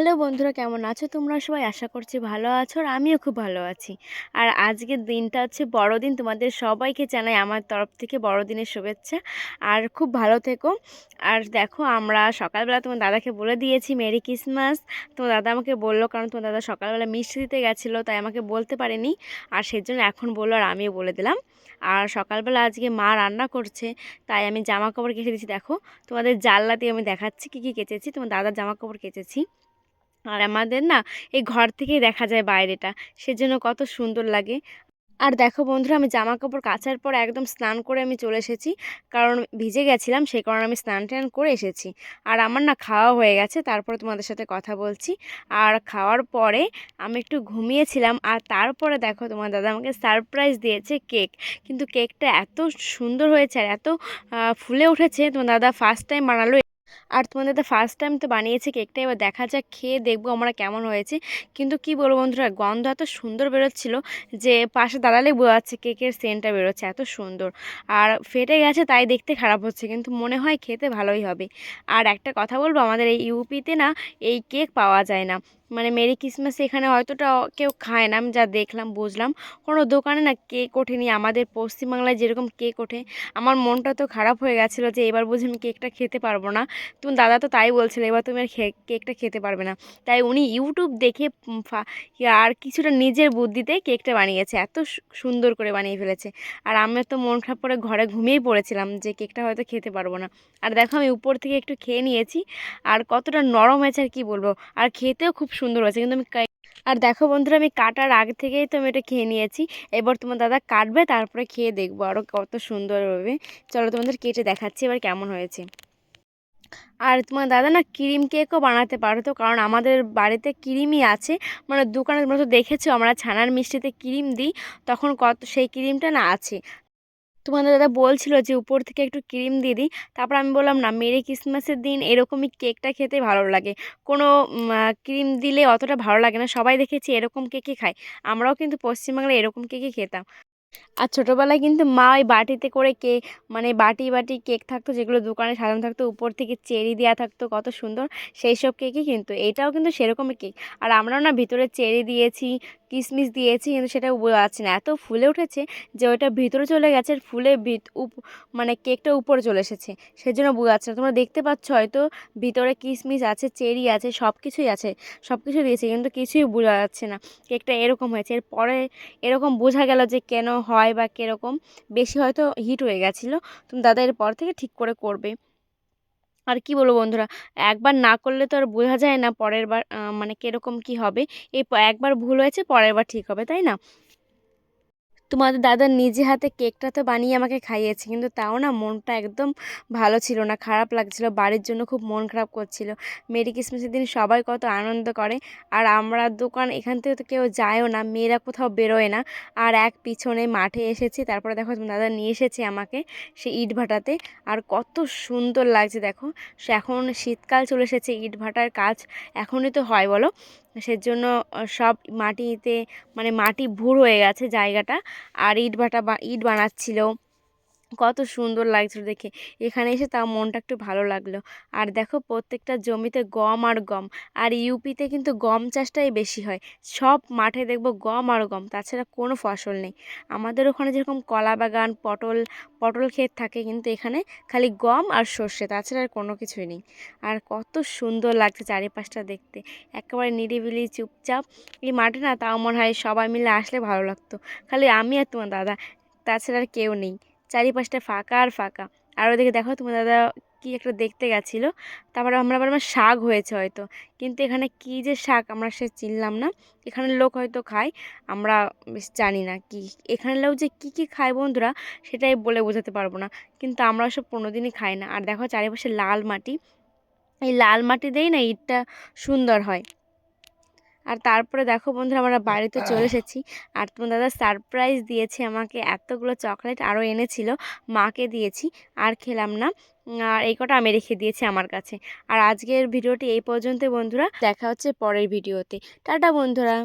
Hello বন্ধুরা, কেমন আছো? তোমরা সবাই আশা করছি ভালো আছো আর আমিও খুব ভালো আছি। আর আজকের দিনটা হচ্ছে বড়দিন, তোমাদের সবাইকে জানাই আমার তরফ থেকে বড়দিনের শুভেচ্ছা। আর খুব ভালো থেকো। আর দেখো, আমরা সকালবেলা তোমার দাদাকে বলে দিয়েছি, মেরি ক্রিসমাস। তোমার দাদা আমাকে বলল, কারণ তোমার দাদা সকালবেলা মিষ্টি দিতে গেছিল, তাই আমাকে বলতে পারেনি। আর সেজন্য এখন বলল আর আমিও বলে দিলাম। আর সকালবেলা আজকে মা রান্না করছে, তাই আমি জামা কাপড় কেচে দিচ্ছি দেখো, তোমাদের দিয়ে আমি দেখাচ্ছি কী কী কেচেছি। তোমার দাদার জামা কাপড় কেচেছি। আর আমাদের না এই ঘর থেকেই দেখা যায় বাইরেটা, সেজন্য কত সুন্দর লাগে। আর দেখো বন্ধুরা, আমি জামা কাপড় কাচার পর একদম স্নান করে আমি চলে এসেছি। কারণ ভিজে গেছিলাম, সেই কারণে আমি স্নান টান করে এসেছি। আর আমার না খাওয়া হয়ে গেছে, তারপরে তোমাদের সাথে কথা বলছি। আর খাওয়ার পরে আমি একটু ঘুমিয়েছিলাম, আর তারপরে দেখো তোমার দাদা আমাকে সারপ্রাইজ দিয়েছে কেক। কিন্তু কেকটা এত সুন্দর হয়েছে আর এত ফুলে উঠেছে, তোমার দাদা ফার্স্ট টাইম বানালো আর তোমাদের তো ফার্স্ট টাইম তো বানিয়েছি কেকটা এবার দেখা যাক, খেয়ে দেখব আমরা কেমন হয়েছে। কিন্তু কি বলব বন্ধুরা, গন্ধ এত সুন্দর বেরোচ্ছিল যে পাশে দাঁড়ালে বোঝা যাচ্ছে কেকের সেন্টটা বেরোচ্ছে, এত সুন্দর। আর ফেটে গেছে তাই দেখতে খারাপ হচ্ছে, কিন্তু মনে হয় খেতে ভালোই হবে। আর একটা কথা বলব, আমাদের এই ইউপিতে না এই কেক পাওয়া যায় না। মানে মেরি ক্রিসমাস এখানে হয়তোটা কেউ খায় না, আমি যা দেখলাম, বুঝলাম। কোনো দোকানে না কেক ওঠেনি, আমাদের পশ্চিমবাংলায় যেরকম কেক ওঠে, আমার মনটা তো খারাপ হয়ে গেছিল যে এবার বুঝি আমি কেকটা খেতে পারব না। তুমি দাদা তো তাই বলছিল, এবার তুমি আর কেকটা খেতে পারবে না। তাই উনি ইউটিউব দেখে আর কিছুটা নিজের বুদ্ধিতে কেকটা বানিয়েছে, এত সুন্দর করে বানিয়ে ফেলেছে। আর আমি তো মন খারাপ করে ঘরে ঘুমিয়েই পড়েছিলাম যে কেকটা হয়তো খেতে পারব না। আর দেখো আমি উপর থেকে একটু খেয়ে নিয়েছি, আর কতটা নরম হয়েছে আর কী বলব। আর খেতেও খুব সুন্দর হয়েছে। কিন্তু আমি আর দেখো বন্ধুরা, আমি কাটার আগে থেকেই তো আমি এটা খেয়ে নিয়েছি। এবার তোমার দাদা কাটবে, তারপরে খেয়ে দেখব আরও কত সুন্দর হবে। চলো তোমাদের কেটে দেখাচ্ছি এবার কেমন হয়েছে। আর তোমার দাদা না ক্রিম কেকও বানাতে পারতো, কারণ আমাদের বাড়িতে ক্রিমই আছে। মানে দোকানের মতো দেখেছ, আমরা ছানার মিষ্টিতে ক্রিম দিই, তখন কত সেই ক্রিমটা না আছে। তোমাদের দাদা বলছিল যে, উপর থেকে একটু ক্রিম দিয়ে দিই। তারপর আমি বললাম, না, মেরি ক্রিসমাসের দিন এরকমই কেকটা খেতে ভালো লাগে। কোনো ক্রিম দিলে অতটা ভালো লাগে না। সবাই দেখেছি এরকম কেকই খায়। আমরাও কিন্তু পশ্চিমবাংলায় এরকম কেকই খেতাম। আর ছোটোবেলায় কিন্তু মা ওই বাটিতে করে কে মানে বাটি বাটি কেক থাকতো, যেগুলো দোকানে সাজানো থাকতো, উপর থেকে চেরি দেওয়া থাকতো, কত সুন্দর, সেই সব কেকই কিন্তু, এটাও কিন্তু সেরকমই কেক। আর আমরাও না ভিতরে চেরি দিয়েছি কিশমিশ দিয়েছি, কিন্তু সেটা যাচ্ছে না, এত ফুলে উঠেছে যে ওইটা ভিতরে চলে গেছে আর ফুলে মানে কেকটা উপরে চলে এসেছে, সেজন্য বোঝা যাচ্ছে না। তোমরা দেখতে পাচ্ছ হয়তো ভিতরে কিশমিশ আছে, চেরি আছে, সব কিছুই আছে, সব কিছু দিয়েছে, কিন্তু কিছুই বোঝা যাচ্ছে না, কেকটা এরকম হয়েছে। এরপরে এরকম বোঝা গেল যে কেন হয় বা কীরকম, বেশি হয়তো হিট হয়ে গেছিল তুমি দাদা এরপর থেকে ঠিক করে করবে। আর কি বলব বন্ধুরা, একবার না করলে তো আর বোঝা যায় না পরের বার মানে কীরকম কি হবে। এই একবার ভুল হয়েছে পরের বার ঠিক হবে, তাই না? তোমাদের দাদা নিজে হাতে কেকটা তো বানিয়ে আমাকে খাইয়েছে, কিন্তু তাও না মনটা একদম ভালো ছিল না, খারাপ লাগছিল, বাড়ির জন্য খুব মন খারাপ করছিল। মেরি ক্রিসমাসের দিন সবাই কত আনন্দ করে, আর আমরা দোকান এখান থেকে তো কেউ যায়ও না, মেয়েরা কোথাও বেরোয় না। আর এক পিছনে মাঠে এসেছি, তারপরে দেখো তোমার দাদা নিয়ে এসেছে আমাকে সে ইট ভাটাতে, আর কত সুন্দর লাগছে দেখো। সে এখন শীতকাল চলে এসেছে, ইট ভাটার কাজ এখনই তো হয় বলো। সেজন্য সব মাটিতে মানে মাটি ভুর হয়ে গেছে জায়গাটা। আর ইট ভাটা বা, ইট বানাচ্ছিল। কত সুন্দর লাগছিল দেখে। এখানে এসে তাও মনটা একটু ভালো লাগল। আর দেখো প্রত্যেকটা জমিতে গম আর গম। আর ইউপিতে কিন্তু গম চাষটাই বেশি হয়। সব মাঠে দেখব গম আর গম, তাছাড়া কোনো ফসল নেই। আমাদের ওখানে যেরকম কলা বাগান, পটল পটল ক্ষেত থাকে, কিন্তু এখানে খালি গম আর সর্ষে, তাছাড়া আর কোনো কিছুই নেই। আর কত সুন্দর লাগছে চারিপাশটা দেখতে। একেবারে নিরিবিলি, চুপচাপ। এই মাঠে না তাও মনে হয় সবাই মিলে আসলে ভালো লাগতো। খালি আমি আর তোমার দাদা, তাছাড়া আর কেউ নেই। চারিপাশটা ফাঁকা আর ফাঁকা। আর ওদিকে দেখো তোমার দাদা কি একটা দেখতে গেছিল। তারপরে আমরা আবার আমার শাক হয়েছে হয়তো। কিন্তু এখানে কি যে শাক আমরা সে চিনলাম না। এখানের লোক হয়তো খায়, আমরা বেশ জানি না কি। এখানের লোক যে কি কি খায় বন্ধুরা, সেটাই বলে বোঝাতে পারব না। কিন্তু আমরা সব পনেরো দিনই খাই না। আর দেখো চারিপাশে লাল মাটি। এই লাল মাটি দিয়েই না ইটটা সুন্দর হয়। আর তারপরে দেখো বন্ধুরা আমরা বাড়িতে চলে এসেছি। আর তোমার দাদা সারপ্রাইজ দিয়েছে আমাকে এতগুলো চকলেট আরও এনেছিল। মাকে দিয়েছি আর খেলাম না। আর এই কটা আমি রেখে দিয়েছি আমার কাছে। আর আজকের ভিডিওটি এই পর্যন্ত বন্ধুরা। দেখা হচ্ছে পরের ভিডিওতে। টাটা বন্ধুরা।